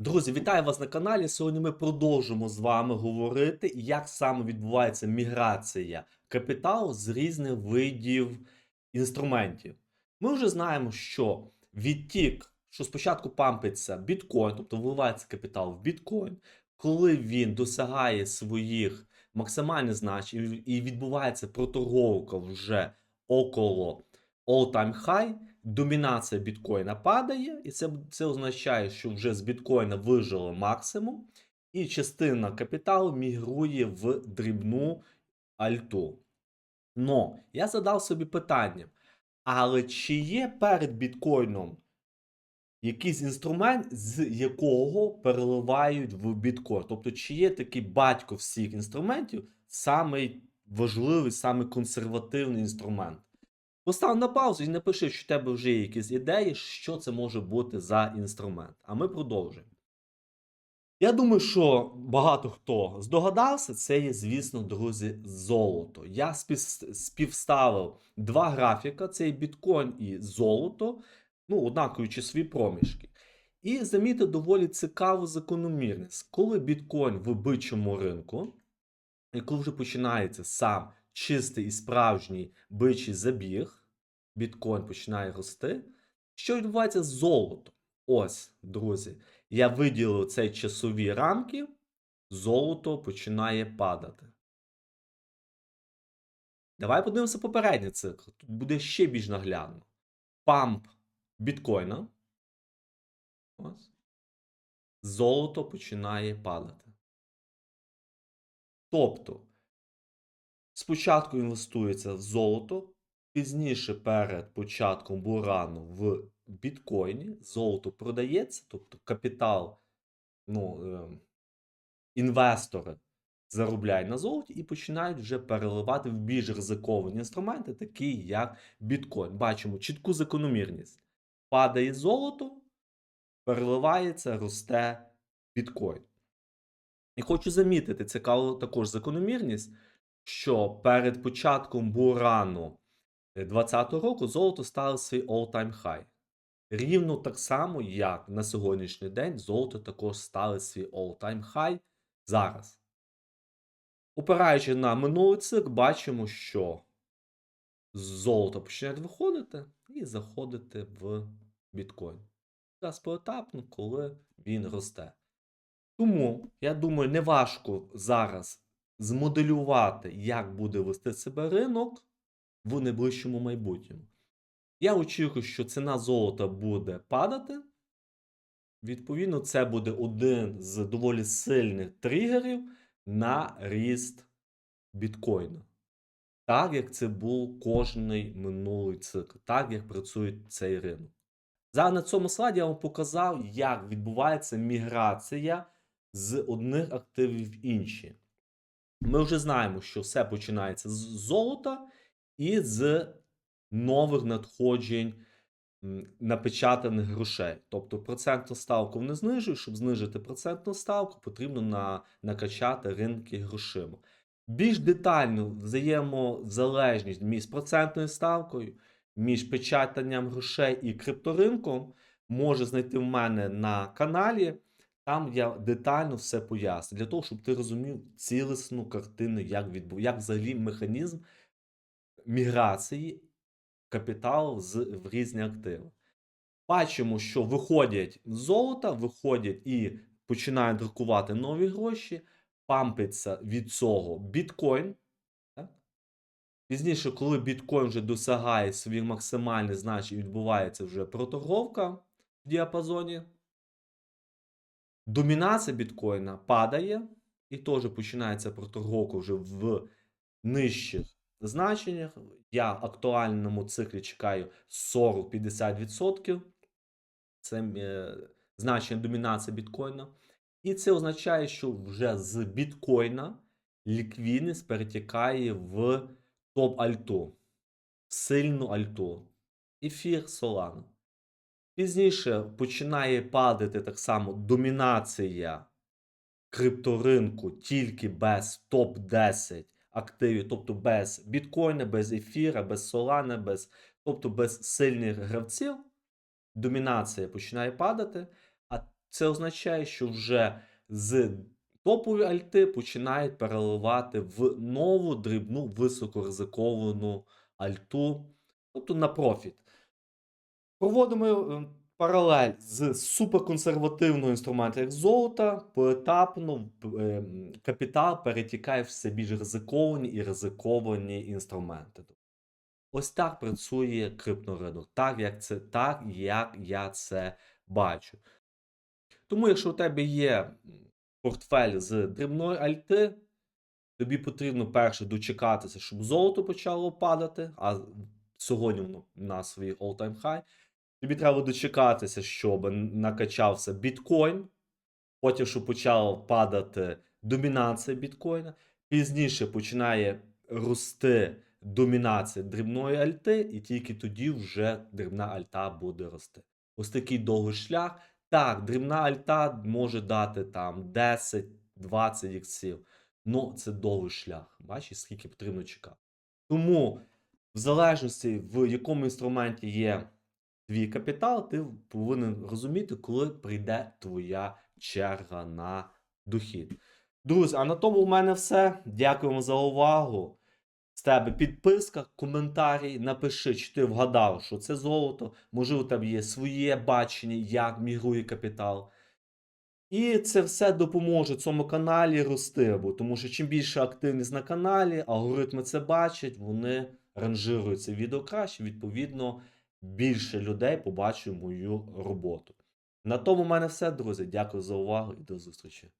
Друзі, вітаю вас на каналі. Сьогодні ми продовжимо з вами говорити, як саме відбувається міграція капіталу з різних видів інструментів. Ми вже знаємо, що відтік, що спочатку пампиться біткоін, тобто вливається капітал в біткоін, коли він досягає своїх максимальних значень і відбувається проторговка вже около all-time high, домінація біткоїна падає, і це, це означає, що вже з біткоїна вижили максимум, і частина капіталу мігрує в дрібну альту. Но я задав собі питання: але чи є перед біткоїном якийсь інструмент, з якого переливають в біткоін? Тобто, чи є такий батько всіх інструментів, самий важливий, самий консервативний інструмент? Постав на паузу і напиши, що в тебе вже є якісь ідеї, що це може бути за інструмент. А ми продовжуємо. Я думаю, що багато хто здогадався, це є, звісно, друзі, золото. Я співставив два графіка: це є біткоін і золото, ну, однакові часові проміжки. І замітив доволі цікаву закономірність. Коли біткоін в бичому ринку, і коли вже починається сам чистий і справжній бичий забіг, біткоін починає рости. Що відбувається з золотом? Ось, друзі, я виділив цей часові рамки, золото починає падати. Давай подивимося попередній цикл. Тут буде ще більш наглядно. Памп біткоїна. Ось. Золото починає падати. Тобто, спочатку інвестується в золото, пізніше перед початком бурану в біткоїні золото продається, тобто капітал, ну, е, інвестори заробляють на золоті і починають вже переливати в більш ризиковані інструменти, такі як біткоін. Бачимо чітку закономірність. Падає золото, переливається, росте біткоін. І хочу замітити цікаву також закономірність, що перед початком бурану 2020 року золото стало свій all-time high. Рівно так само, як на сьогоднішній день золото також стало свій all-time high зараз. Опираючи на минулий цикл, бачимо, що золото починає виходити і заходити в біткоін. Зараз поетапно, коли він росте. Тому, я думаю, неважко зараз змоделювати, як буде вести себе ринок в найближчому майбутньому. Я очікую, що ціна золота буде падати. Відповідно, це буде один з доволі сильних тригерів на ріст біткоїна. Так, як це був кожний минулий цикл, так як працює цей ринок. Зараз на цьому слайді я вам показав, як відбувається міграція з одних активів в інші. Ми вже знаємо, що все починається з золота і з нових надходжень напечатаних грошей. Тобто процентну ставку вони знижують. Щоб знижити процентну ставку, потрібно на, накачати ринки грошима. Більш детально взаємозалежність між процентною ставкою, між печатанням грошей і крипторинком може знайти в мене на каналі. Там я детально все поясню, для того, щоб ти розумів цілісну картину, як відбув, як взагалі механізм міграції капіталу з в різні активи. Бачимо, що виходять з золота, виходять і починають друкувати нові гроші, пампиться від цього біткоін. Так? Пізніше, коли біткоін вже досягає своїх максимальних значень, відбувається вже проторговка в діапазоні. Домінація біткоїна падає, і теж починається проторговка вже в нижчих значеннях. Я в актуальному циклі чекаю 40-50%. Це е, значення домінації біткоїна. І це означає, що вже з біткоїна ліквідність перетікає в топ-альту, сильну альту. Ефір Solana. Пізніше починає падати так само домінація крипторинку тільки без топ-10 активів, тобто без біткоїна, без ефіра, без солана, без, тобто без сильних гравців. Домінація починає падати, а Це означає, що вже з топової альти починають переливати в нову дрібну високоризиковану альту, тобто на профіт. Проводимо е, паралель з суперконсервативного інструменту, як золота, поетапно е, капітал перетікає в все більш ризиковані і ризиковані інструменти. Ось так працює крипторинок, так як це, так як я це бачу. Тому, якщо у тебе є портфель з дрібної альти, тобі потрібно перше дочекатися, щоб золото почало падати, а сьогодні воно на своїй all-time high. Тобі треба дочекатися, щоб накачався біткоін, потім, щоб почала падати домінація біткоїна. Пізніше починає рости домінація дрібної альти, і тільки тоді вже дрібна альта буде рости. Ось такий довгий шлях. Так, дрібна альта може дати там 10-20 іксів. Ну, це довгий шлях. Бачиш, скільки потрібно чекати. Тому, в залежності, в якому інструменті є твій капітал, ти повинен розуміти, коли прийде твоя черга на дохід. Друзі, а на тому в мене все. Дякуємо за увагу. З тебе підписка, коментарі, напиши, чи ти вгадав, що це золото. Можливо, у тебе є своє бачення, як мігрує капітал. І це все допоможе цьому каналі рости, бо тому що чим більше активність на каналі, алгоритми це бачать, вони ранжирують це відео краще, відповідно, більше людей побачить мою роботу. На тому в мене все, друзі. Дякую за увагу і до зустрічі.